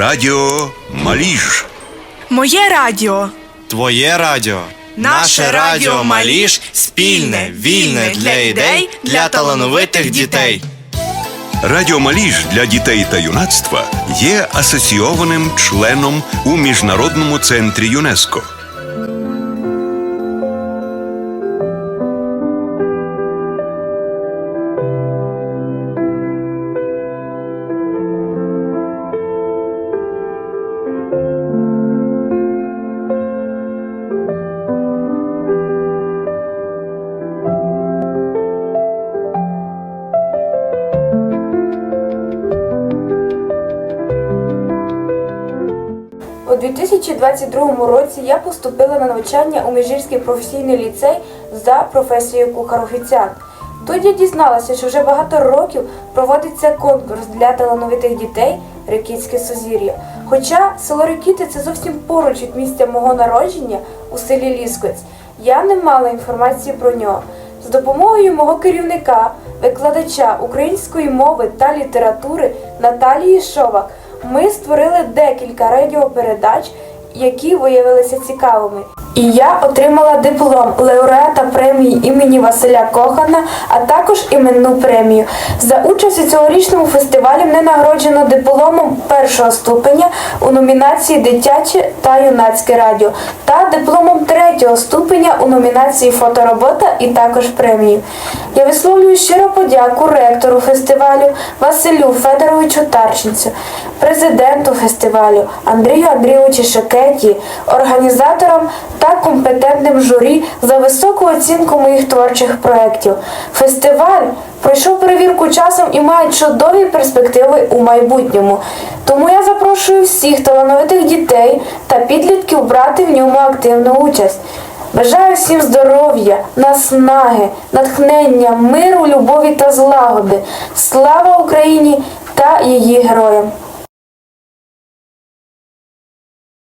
Радіо Маліж. Моє радіо. Твоє радіо. Наше радіо Маліж спільне, вільне для ідей, для талановитих дітей. Радіо Маліж для дітей та юнацтва є асоційованим членом у Міжнародному центрі ЮНЕСКО. У 2022 році я поступила на навчання у Міжгірський професійний ліцей за професією кухар-офіціант. Тут я дізналася, що вже багато років проводиться конкурс для талановитих дітей Рекітське Сузір'я. Хоча село Рекіти це зовсім поруч від місця мого народження у селі Лісковець, я не мала інформації про нього. З допомогою мого керівника, викладача української мови та літератури Наталії Шовак ми створили декілька радіопередач, які виявилися цікавими. І я отримала диплом лауреата премії імені Василя Кохана, а також іменну премію. За участь у цьогорічному фестивалі мене нагороджено дипломом першого ступеня у номінації Дитяче та юнацьке радіо та дипломом третього ступеня у номінації Фоторобота і також премію. Я висловлюю щиро подяку ректору фестивалю Василю Федоровичу Тарченцю, президенту фестивалю Андрію Андрійовичу Шакеті, організаторам та компетентним журі за високу оцінку моїх творчих проєктів. Фестиваль пройшов перевірку часом і має чудові перспективи у майбутньому. Тому я запрошую всіх талановитих дітей та підлітків брати в ньому активну участь. Бажаю всім здоров'я, наснаги, натхнення, миру, любові та злагоди. Слава Україні та її героям!